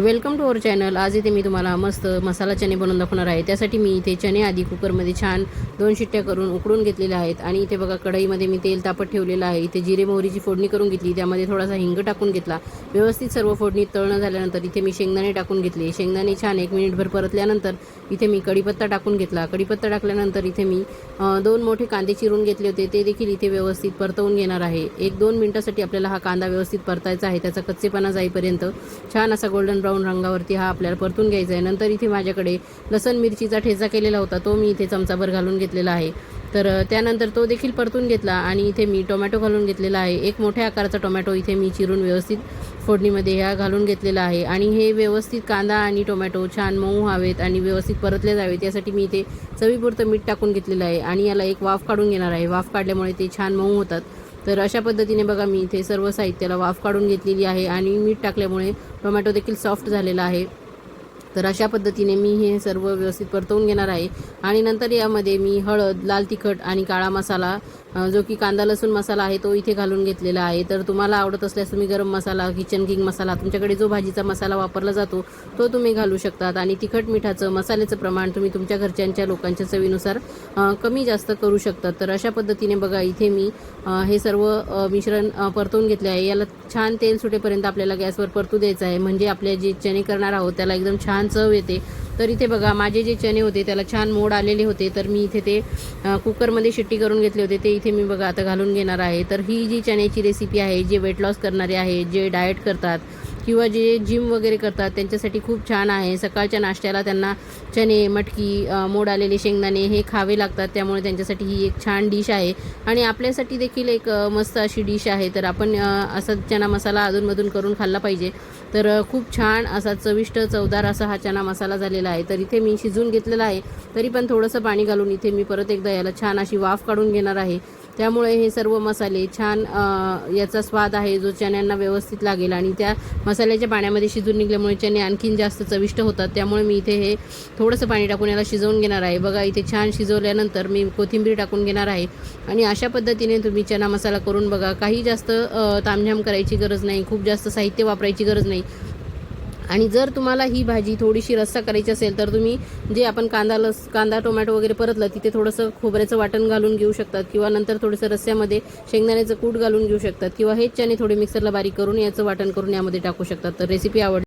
Welcome to our channel. आज इथे मी तुम्हाला मस्त मसाला चणे बनवून दाखवणार आहे. त्यासाठी मी इथे चणे आधी कुकरमध्ये छान दोन शिट्ट्या करून उकडून घेतलेल्या आहेत. आणि इथे बघा कढईमध्ये मी तेल तापत ठेवलेलं आहे. इथे जिरे मोहरीची फोडणी करून घेतली. त्यामध्ये थोडासा हिंग टाकून घेतला. व्यवस्थित सर्व फोडणी तळणं झाल्यानंतर इथे मी शेंगदाणे टाकून घेतले. शेंगदाणे छान एक मिनिटभर परतल्यानंतर इथे मी कढीपत्ता टाकून घेतला. कढीपत्ता टाकल्यानंतर इथे मी दोन मोठे कांदे चिरून घेतले होते. ते देखील इथे व्यवस्थित परतवून घेणार आहे. एक दोन मिनटासाठी आपल्याला हा कांदा व्यवस्थित परतायचा आहे. त्याचा कच्चेपणा जाईपर्यंत छान असा गोल्डन ब्राऊन ब्राऊन रंगावरती हा आपल्याला परतून घ्यायचा आहे. नंतर इथे माझ्याकडे लसण मिरचीचा ठेचा केलेला होता तो मी इथे चमचाभर घालून घेतलेला आहे. तर त्यानंतर तो देखील परतून घेतला आणि इथे मी टोमॅटो घालून घेतलेला आहे. एक मोठ्या आकाराचा टोमॅटो इथे मी चिरून व्यवस्थित फोडणीमध्ये ह्या घालून घेतलेला आहे आणि हे व्यवस्थित कांदा आणि टोमॅटो छान मऊ हवेत आणि व्यवस्थित परतले जावेत. यासाठी मी इथे चवीपुरतं मीठ टाकून घेतलेलं आहे आणि याला एक वाफ काढून घेणार आहे. वाफ काढल्यामुळे ते छान मऊ होतात. तर अशा पद्धतीने बघा मी इथे सर्व साहित्याला वाफ काढून घेतलेली आहे आणि मीठ टाकल्यामुळे टोमॅटो देखील सॉफ्ट झालेला आहे. तर अशा पद्धतीने मी हे सर्व व्यवस्थित परतवून घेणार आहे. आणि नंतर यामध्ये मी हळद लाल तिखट आणि काळा मसाला जो की कांदा लसूण मसाला आहे तो इथे घालून घेतलेला आहे. तर तुम्हाला आवडत असल्यास तुम्ही गरम मसाला किचन किंग मसाला तुमच्याकडे जो भाजीचा मसाला वापरला जातो तो तुम्ही घालू शकतात. आणि तिखट मिठाचं मसाल्याचं प्रमाण तुम्ही तुमच्या घरच्यांच्या लोकांच्या चवीनुसार कमी जास्त करू शकतात. तर अशा पद्धतीने बघा इथे मी हे सर्व मिश्रण परतवून घेतले आहे. याला छान तेल सुटेपर्यंत आपल्याला गॅसवर परतू द्यायचं आहे. म्हणजे आपले जे चणे करणार आहोत त्याला एकदम छान चव येते. तर इथे बघा माझे जे चणे होते त्याला छान मोड आलेले होते. तर मी इथे ते कुकरमध्ये शिट्टी करून घेतले होते. ते इथे मी बघा आता घालून घेणार आहे. तर ही जी चण्याची रेसिपी आहे जे वेट लॉस करणारे आहे जे डाएट करतात किंवा जे जिम वगैरे करतात त्यांच्यासाठी खूप छान आहे. सकाळच्या नाश्त्याला त्यांना चणे मटकी मोड आलेले शेंगदाणे हे खावे लागतात. त्यामुळे त्यांच्यासाठी ही एक छान डिश आहे. आणि आपल्यासाठी देखील एक मस्त अशी डिश आहे. तर आपण असा चना मसाला अधूनमधून करून खाल्ला पाहिजे. तर खूप छान असा चविष्ट चवदार असा हा चना मसाला झालेला आहे. तर इथे मी शिजून घेतलेला आहे. तरी पण थोडंसं पाणी घालून इथे मी परत एकदा याला छान अशी वाफ काढून घेणार आहे. त्यामुळे हे सर्व मसाले छान याचा स्वाद आहे जो चण्यांना व्यवस्थित लागेल आणि त्या मसाल्याच्या पाण्यामध्ये शिजून निघल्यामुळे चणे आणखीन जास्त चविष्ट होतात. त्यामुळे मी इथे हे थोडंसं पाणी टाकून याला शिजवून घेणार आहे. बघा इथे छान शिजवल्यानंतर मी कोथिंबीर टाकून घेणार आहे. आणि अशा पद्धतीने तुम्ही चना मसाला करून बघा. काही जास्त तामझाम करायची गरज नाही. खूप जास्त साहित्य वापरायची गरज नाही. आणि जर तुम्हाला ही भाजी थोडीशी रस्सा करायची असेल तर तुम्ही जे आपण कांदा लस कांदा टोमॅटो वगैरे परतलं तिथे थोडंसं खोबऱ्याचं वाटण घालून घेऊ शकतात किंवा नंतर थोडंसं रस्स्यामध्ये शेंगदाण्याचं कूट घालून घेऊ शकतात किंवा हेच चणे थोडे मिक्सरला बारीक करून याचं वाटण करून यामध्ये टाकू शकतात. तर रेसिपी आवड